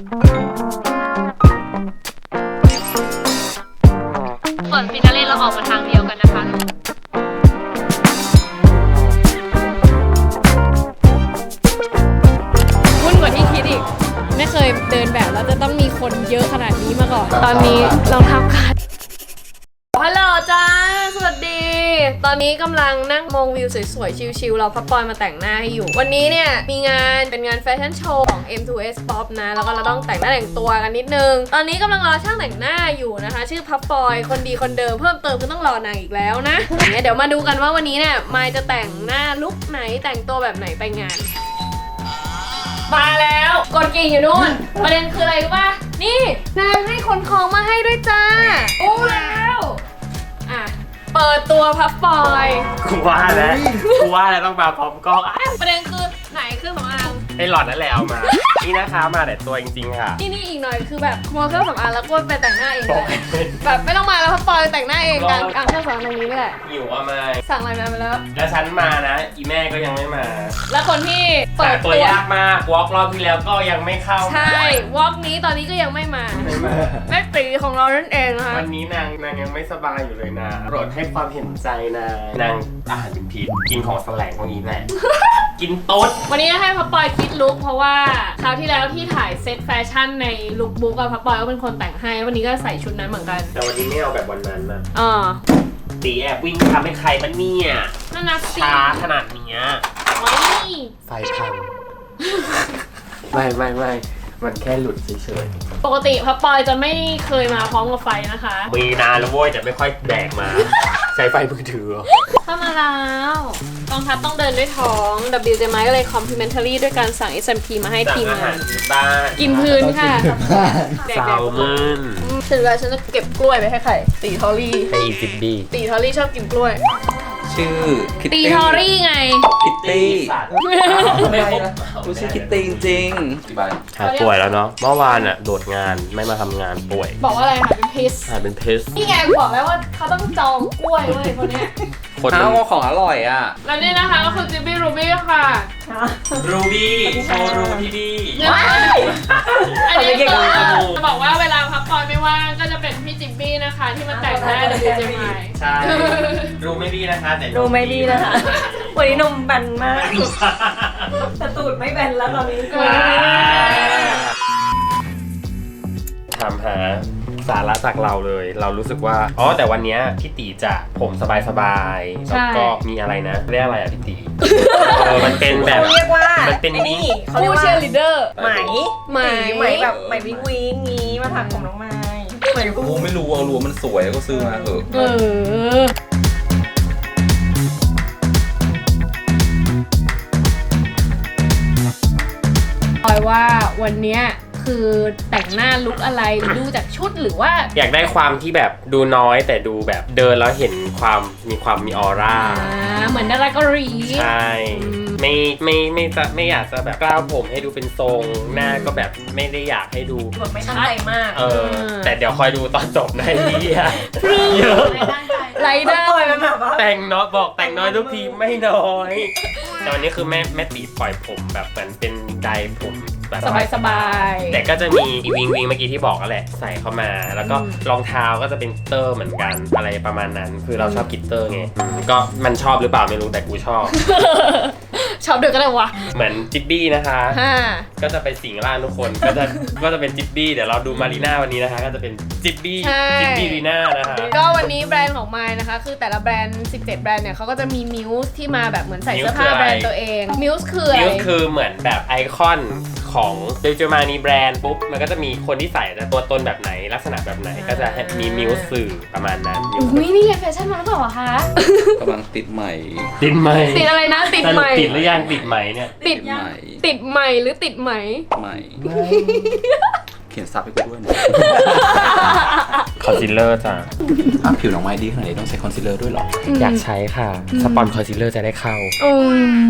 ส่วนฟินาเล่เราออกมาทางเดียวกันนะคะวุ่นกว่าที่คิดอีก ไม่เคยเดินแบบแล้วจะต้องมีคนเยอะขนาดนี้มาก่อน ตอนนี้เราทำการฮัลโหลจ้า สวัสดี ตอนนี้กำลังนั่ง มองวิวสวยๆ ชิลๆ เราพับปอยมาแต่งหน้าให้อยู่ วันนี้เนี่ย มีงานเป็นงานแฟชั่นโชว์ของ M2S Pop นะ แล้วก็เราต้องแต่งหน้าแต่งตัวกันนิดนึง ตอนนี้กำลังรอช่างแต่งหน้าอยู่นะคะ ชื่อพับปอยคนดีคนเดิมเพิ่มเติมคือต้องรอนางอีกแล้วนะอย่างเงี้ยเดี๋ยวมาดูกันว่าวันนี้เนี่ยมายจะแต่งหน้าลุคไหนแต่งตัวแบบไหนไปงานมาแล้วกดกิ่งอยู่นู่น ประเด็นคืออะไรรู้ป่ะนี่นางให้คนของมาให้ด้วยจ้าโอ้แล้ว อะ เปิดตัวพับปอย กูว่าแล้วกูว่าแล้วต้องมาพร้อมกล้องอ้าวประเด็นคือไหนเครื่องสำอาง ไอ้หลอดนั่นแหละเอามา นี่นะคะมาแต่ตัวจริงๆค่ะที่นี่อีกหน่อยคือแบบขโมยเครื่องสำอางแล้วก็ไปแต่งหน้าเองเลยแบบไม่ต้องมาแล้วพับปอยแต่งหน้าเองกันอะเครื่องสำอางตรงนี้นี่แหละหิวอะไม่สั่งอะไรมาไปแล้ว แล้วฉันมานะ อีแม่ก็ยังไม่มา แล้วคนที่เปิหาดตัตัววยากมากวอล์กรอบที่แล้วก็ยังไม่เข้าใช่วอล์กนี้ตอนนี้ก็ยังไม่มาไม่มาแม่ตีของเรานั่นเองนะคะวันนี้นางนางยังไม่สบายอยู่เลยนะโปรดให้ความเห็นใจนางนางอาหารเป็นพิษกินของแสลงพวกนี้แหละ กินต๊ด วันนี้ให้พับปอยคิดลุคเพราะว่าคราวที่แล้วที่ถ่ายเซตแฟชั่นในลุคบุ๊กอะพับปอยก็เป็นคนแต่งให้ วันนี้ก็ใส่ชุดนั้นเหมือนกันแต่วันนี้ไม่เอาแบบวันนั้นนะอ่าตีแอบวิ่งทำให้ใครมันเนี่ยน่ารักสิช้าขนาดเนี้ยไว้ไฟพัง ไม่ไม่ไม่มันแค่หลุดเฉยปกติพับปอยจะไม่เคยมาพร้อมกับไฟนะคะๆมีนานแล้วเว้ยแต่ไม่ค่อยแดกมาใช้ไฟมือถือเข้ามาแล้วกองทัพต้องเดินด้วยท้อง WJM ก็เลย complimentary ด้วยการสั่ง SMP มาให้สั่งทีมอาหางารนที่บ้านกินพื้นค่ะแซลมอนถึงเวลาฉันจะเก็บกล้วยไปให้ใครตีทอรี่ให้อีซิบบี้ตีทอรี่ชอบกินกล้วยชื่อคิตตีตี้ทอรี่ไงคิตตี้ไม่ครบกู ชื่อคิตตี้จริงๆกี่ใบหายป่วยแล้วเนาะ เมื่อวานอะโดดงานไม่มาทำงานป่วยบอกว่าอะไรค่ะเป็นพิษหายเป็นเพสนี่ไงบอกแล้วว่าเขาต้องจองกล้วยเว้ยคนเนี้ยคนอ้าวของอร่อยอะ แล้วนี่นะคะก็คือจิบบี้รูบี้ค่ะรูบี้โชว์รูที่ดีอันนี้คือจะบอกว่าเวลาพักผ่อนไม่ว่างก็จะเป็นพี่จิบบี้นะคะ ที่มาแต่งหน้าเดบิวต์เจมายใช่ รูไม่ดีนะคะแต่ดูไม่ดีนะคะ วันนี้นมแบนมาก แต่ตูดไม่แบนแล้วตอนนี้ ถามหาสาระจากเราเลย เรารู้สึกว่า อ๋อ แต่วันเนี้ยพี่ตีจะผมสบายๆแล้วก็มีอะไรนะ เรียกอะไรอะพี่ตี เออมันเป็นแบบ เขาเรียกว่ามันเป็น ไอ้นี่เขาเรียกผู้ว่าเชียร์ลีดเดอร์ ไหมไหมสีไหมแบบไหมวิงวิงงี้มาถักผมน้องไม้ไหมกูไม่รู้เอารู้ว่ามันสวยก็ซื้อมาเถอะเออ อยว่าวันเนี้ยคือแต่งหน้าลุกอะไรดูจากชุดหรือว่าอยากได้ความที่แบบดูน้อยแต่ดูแบบเดินแล้วเห็นความมีความมีออร่า อ่าเหมือนดาราเกาหลี ใช่ อืม ไม่ไม่ไม่จะไม่อยากจะแบบกล้าวผมให้ดูเป็นทรงหน้าก็แบบไม่ได้อยากให้ดู แบบไม่ตั้งใจมากเออ แต่เดี๋ยวคอยดูตอนจบในนี้อะเยอะไรต้เดอปล่อยร์มันแบบว่า แต่งน้อยบอกแต่งน้อยทุกทีไม่น้อย แต่วันนี้คือแม่แม่ตีปล่อยผมแบบเหมือนเป็นไดร์ผมแบบสบายสบายแต่ก็จะมีอีวิงวิงเมื่อกี้ที่บอกก็แหละใส่เข้ามา แล้วก็อืมรองเท้าก็จะเป็นเตอร์เหมือนกันอะไรประมาณนั้น คือเราชอบกิตเตอร์ไงอืมก็มันชอบหรือเปล่าไม่รู้แต่กูชอบ ชอบเดือก็ได้วะเหมือนจิบบี้นะคะฮ่าก็จะไปสิงร่างทุกคน ก็จะก็จะเป็นจิบบี้เดี๋ยวเราดูมารีน่าวันนี้นะคะ ก็จะเป็นจิบบี้ใช่ จิบบี้รีน่านะคะก็วันนี้แบรนด์ของไมล์นะคะ คือแต่ละแบรนด์ 17 แบรนด์เนี่ยเขาก็จะมีมิวส์ที่มาแบบเหมือนใส่เสื้อผ้า Muse คืออะไรแบรนด์ตัวเองมิวส์คืออะไร มิวคือเหมือนแบบไอคอน ของเดลจมานีแบรนด์ปุ๊บมันก็จะมีคนที่ใส่แต่ตัวตนแบบไหนลักษณะแบบไหนก็จะให้มีมิวสื่อประมาณนั้นอุ้ยนี่เรียนแฟชั่นมาหรือเปล่าอะคะกำลังติดใหม่ติดไหมติดอะไรนะติดสรุใหปม่ ติดหรือยังติดไหมเนี่ย ติดใหม่ ติดใหม่หรือติดไหม ใหม่ เขียนซับให้กูด้วยนะคอนซีลเลอร์จ้ะอ้าวผิวน้องไม้ดีขนาดนี้ต้องใช้คอนซีลเลอร์ด้วยเหรอ อยากใช้ค่ะ สปอนคอนซีลเลอร์จะได้เข้า อื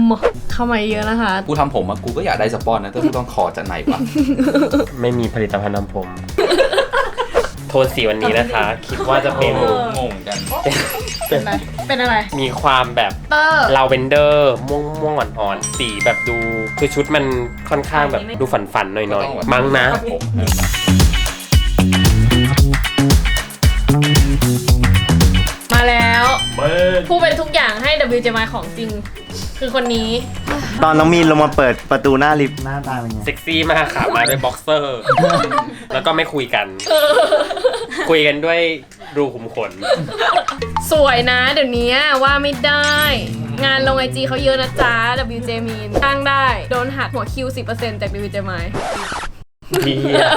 มเข้ามาเยอะนะคะ กูทำผมอะกูก็อยากได้สปอนนะแต่กูต้องขอจากไหนวะ ไม่มีผลิตภัณฑ์ทำผม โทนสีวันนี้นะคะ คิดว่าจะเป็นงงกัน เป็นอะไรเป็นอะไร มีความแบบเตอร์ลาเวนเดอร์ม่วงม่วงอ่อนๆสีแบบดูคือชุดมันค่อนข้างแบบดูฝันๆหน่อยๆมั้งนะ เบิร์นผู้เป็นทุกอย่างให้ WJMI ของจริง คือคนนี้ ตอนน้องมีนลงมาเปิดประตูหน้าลิฟต์หน้าตาเป็นไง เซ็กซี่มากค่ะ มาด้วยบ็อกเซอร์ แล้วก็ไม่คุยกัน คุยกันด้วยรูขุมขน สวยนะ เดี๋ยวนี้ว่าไม่ได้ งานลงไอจีเขาเยอะนะจ๊ะ WJ มีนตั้งได้ โดนหักหัวคิว 10%จาก WJMI ดีอะ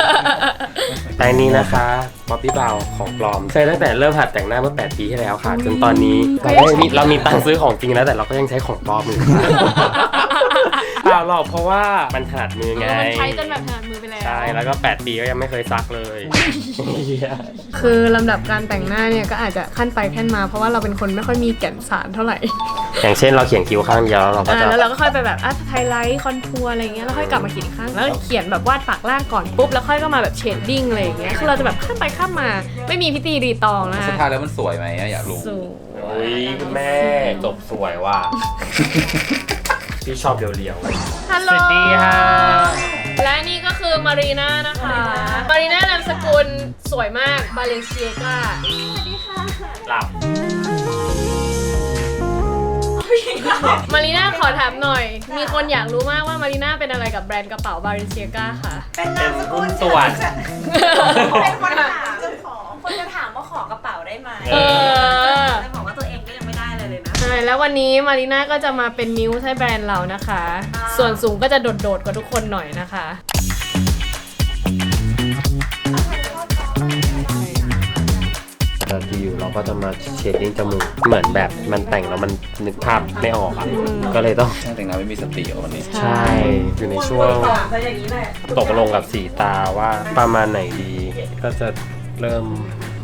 แต่นี้นะคะป๊อปปี้บาวของปลอมใช้ตั้งแต่เริ่มหัดแต่งหน้าเมื่อ 8 ปีที่แล้วค่ะ จนตอนนี้เราได้มีเรามีตังค์ซื้อของจริงแล้วแต่เราก็ยังใช้ของปลอมอยู่ค่ะเปล่าหรอกเพราะว่ามันถนัดมือไง มันใช้จนแบบถนัดมือไป แล้วใช่แล้วก็ 8 ปีก็ยังไม่เคยซักเลยคือลำดับการแต่งหน้าเนี่ยก็อาจจะขั้นไปขั้นมา เพราะว่าเราเป็นคนไม่ค่อยมีแก่นสารเท่าไหร่อย่างเช่นเราเขียนคิ้วข้างเดียวแล้วเราก็อ่าจะ แล้วเราก็ค่อยไปแบบอะไฮไลท์คอนทัวร์อะไรเงี้ยแล้วค่อยกลับมาเขียนอีกครั้งแล้วเขียนแบบวาดปากล่างก่อนปุ๊บแล้วค่อยก็มาแบบเชดดิ้งอะไรอย่างเงี้ยคือเราจะแบบข้ามไปข้ามมาไม่มีพิธีรีตองนะสุดท้ายแล้วมันสวยไหมอะอยากรู้ สูโอ้ยคุณแม่จบสวยว่ะ พี่ชอบเรียวๆ ฮัลโหล สวัสดีค่ะและนี่ก็ คือมารีน่านะคะ มารีน่านามสกุลสวยมาก บาเลนเซียกาหลับมารีน่าขอถามหน่อย มีคนอยากรู้มากว่ามารีน่าเป็นอะไรกับแบรนด์กระเป๋าบาเลนเซียกาค่ะ เป็นเป็นนามสกุหุ้ลนส่วนเป็นคนถามเจ้าของคนจะถามว่าขอกระเป๋าได้ไหมเออแต่บอกว่าตัวเองก็ยังไม่ได้เลยเลยนะใช่แล้ววันนี้มารีน่าก็จะมาเป็นมิวส์ให้แบรนด์เรานะคะอ่าส่วนสูงก็จะโดดๆกว่าทุกคนหน่อยนะคะ แต่ที่อยู่เราก็จะมาเชดดิ้งจมูกเหมือนแบบมันแต่งแล้วมันนึกภาพไม่ออกอะก็เลยต้องช่างแต่งหน้าไม่มีสติอะวันนี้ใช่อยู่ในช่วงจะอย่างนี้แหละตกลงกับสีตาว่าประมาณไหนดี ก็จะเริ่ม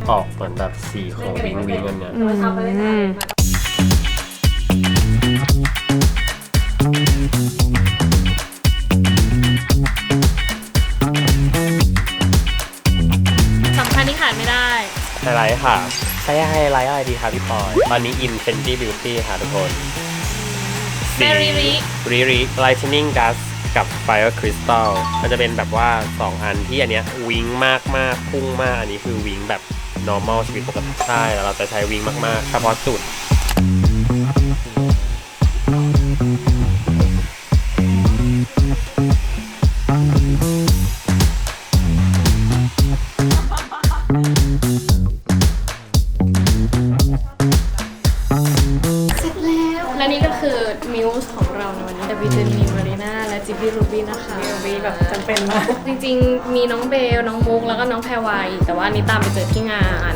ออกเหมือนแบบสีของวิงวิงกันเนี่ย อืม ค่ะใช้ไฮไลท์อะไรดีคะพี่ปอยตอนนี้ in Fenty Beauty ค่ะทุกคน Very Rich Riri Lightning Gas กับ Fire Crystal มันจะเป็นแบบว่า 2 อันที่อันเนี้ยวิงมากมากพุ่งมาก อันนี้คือวิงแบบ normal ชีวิตปกติใช่แล้วเราจะใช้วิงมาก ๆ เฉพาะจุด นี่ก็คือมิวส์ของเราในวันนี้แต่วีเจมีมารีนาและจิบบี้รูบี้นะคะวีแบบจำเป็นมากจริงๆ มีน้องเบล น้องมุกแล้วก็น้องแพรวาอีกแต่ว่าอันนี้ตามไปเจอที่งาน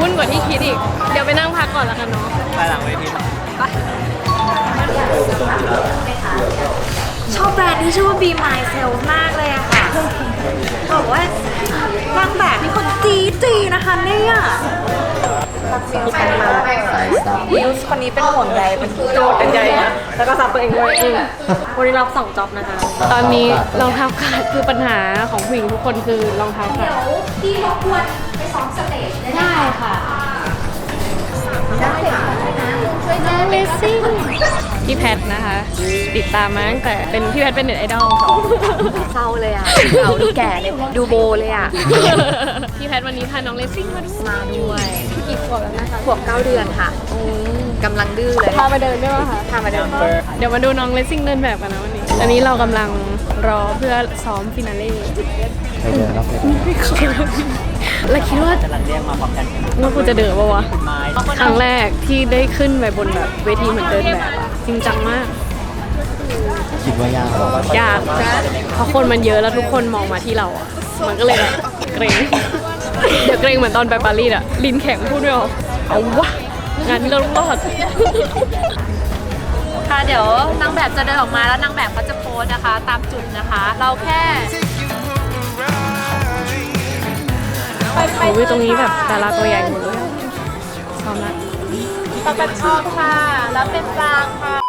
วุ่นกว่าที่คิดอีก เดี๋ยวไปนั่งพักก่อนแล้วกันเนาะ ไปหลังเวทีชอบแบรนด์ที่ชื่อว่า Be Myself มากเลยอะค่ะบอกว่านางแบบที่คนจีจีนะคะเนี่ยฟิลแฟนมายูสคนนี้เป็นห่วงใยเป็นโจทย์เป็นใยนะแล้วก็ซับตัวเองด้วยอืมวันนี้รับสองจ็อบนะคะ ตอนนี้รองเท้าขาดคือปัญหาของผู้หญิงทุกคนคือรองเท้าขาดที่รบกวนไป ซ้อมสเตจได้ไหมได้ค่ะได้ค่ะช่วยน้องเลสซิ่งพี่แพทนะคะ ติดตามมาตั้งแต่เป็นพี่แพทเป็นเน็ตไอดอลเศร้าเลยอะเราดูแก่เลยดูโบเลยอะพี่แพทวันนี้พาน้องเลสซิ่งมาด้วยมาด้วยกี่ขวบแล้วนะคะขวบเก้าเดือนค่ะกำลังดื้อเลยพามาเดินด้วยป่ะคะพามาเดิน เดี๋ยวมาดูน้องเลสซิ่งเดินแบบกันนะวันนี้ ตอนนี้เรากำลังรอเพื่อซ้อมฟินาเล่ไปเดินรอบเวทีแล้วคิดว่ากำลังเรียกมาพร้อมกันว่ากูจะเดินปะวะไม้ครั้งแรกที่ได้ขึ้นไปบนแบบเวทีเหมือนเดินแบบอะจริงจังมาก คิดว่ายากหรอยากเพราะคนมันเยอะแล้วทุกคนมองมาที่เราอะมันก็เลยแบบเกรง เดี๋ยวเกรงเหมือนตอนไปปารีสอะลิ้นแข็งพูดไม่ออกเอาวะงานนี้เราต้องรอดค่ะ เดี๋ยวนางแบบจะเดินออกมาแล้วนางแบบเขาจะโพสนะคะ ตามจุดนะคะ เราแค่โอ้ยตรงนี้แบบดาราตัวใหญ่หมดเลยอะชอบมากตะเป็นชอบค่ะ แล้วเป็นกลางค่ะ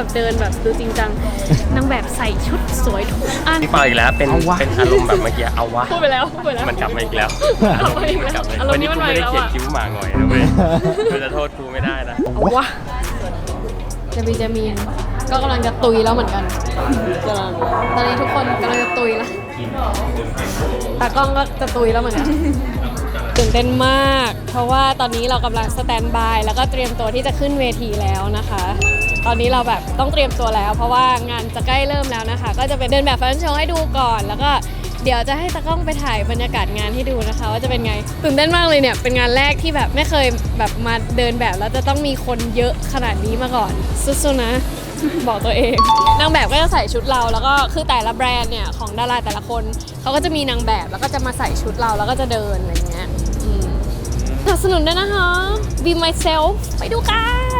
แล้วแบบเดินแบบดูจริงจังนางแบบใส่ชุดสวยทุกอัน พี่ปาอีกแล้วเป็นเป็นอารมณ์แบบเมื่อกี้เอาวะพูดไปแล้วพูดไปแล้ว มันกลับมาอีกแล้วเอามาอีกแล้วกลับมาอารมณ์นี้วันนี้มันกูมาไม่อีได้กแล้วเขียนอะ คิ้วหมาหงอยนะเว้ยกูจะโทษกูไม่ได้นะเอาวะจะมีจะมีนก็กำลังจะตุยแล้วเหมือนกันตอนนี้ทุกคนกำลังจะตุยแล้วตากล้องก็จะตุยแล้วเหมือนกันตื่นเต้นมาก เพราะว่าตอนนี้เรากำลังสแตนบายแล้วก็เตรียมตัวที่จะขึ้นเวทีแล้วนะคะ ตอนนี้เราแบบต้องเตรียมตัวแล้ว เพราะว่างานจะใกล้เริ่มแล้วนะคะ ก็จะเป็นเดินแบบแฟชั่นโชว์ให้ดูก่อน แล้วก็เดี๋ยวจะให้ตากล้องไปถ่ายบรรยากาศงานให้ดูนะคะ ว่าจะเป็นไงตื่นเต้นมากเลยเนี่ยเป็นงานแรกที่แบบไม่เคยแบบมาเดินแบบแล้วจะต้องมีคนเยอะขนาดนี้มาก่อนสุดๆนะบอกตัวเอง นางแบบก็จะใส่ชุดเรา แล้วก็คือแต่ละแบรนด์เนี่ยของดาราแต่ละคนเขาก็จะมีนางแบบแล้วก็จะมาใส่ชุดเราแล้วก็จะเดินอะไรอย่างเงี้ยสนับสนุนด้วยนะคะ Be myself ไปดูกัน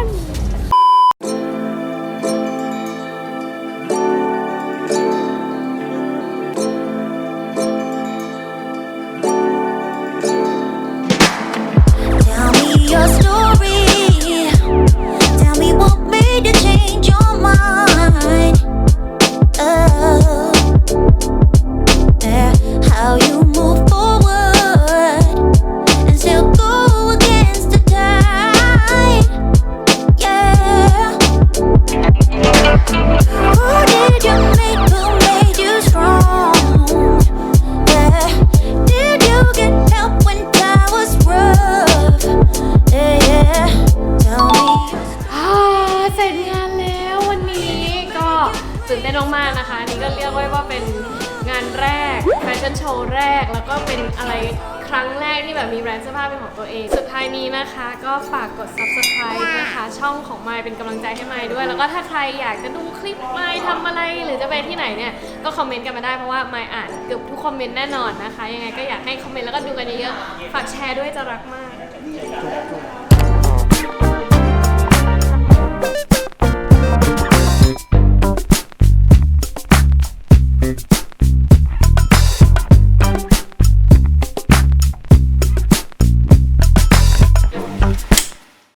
องของไมค์เป็นกำลังใจให้ไมค์ด้วย แล้วก็ถ้าใครอยากจะดูคลิปไมค์ทำอะไร หรือจะไปที่ไหนเนี่ยก็คอมเมนต์กันมาได้เพราะว่าไมค์อ่านเกือบทุกคอมเมนต์แน่นอนนะคะ ยังไงก็อยากให้คอมเมนต์แล้วก็ดูกันเยอะๆฝากแชร์ด้วยจะรักมาก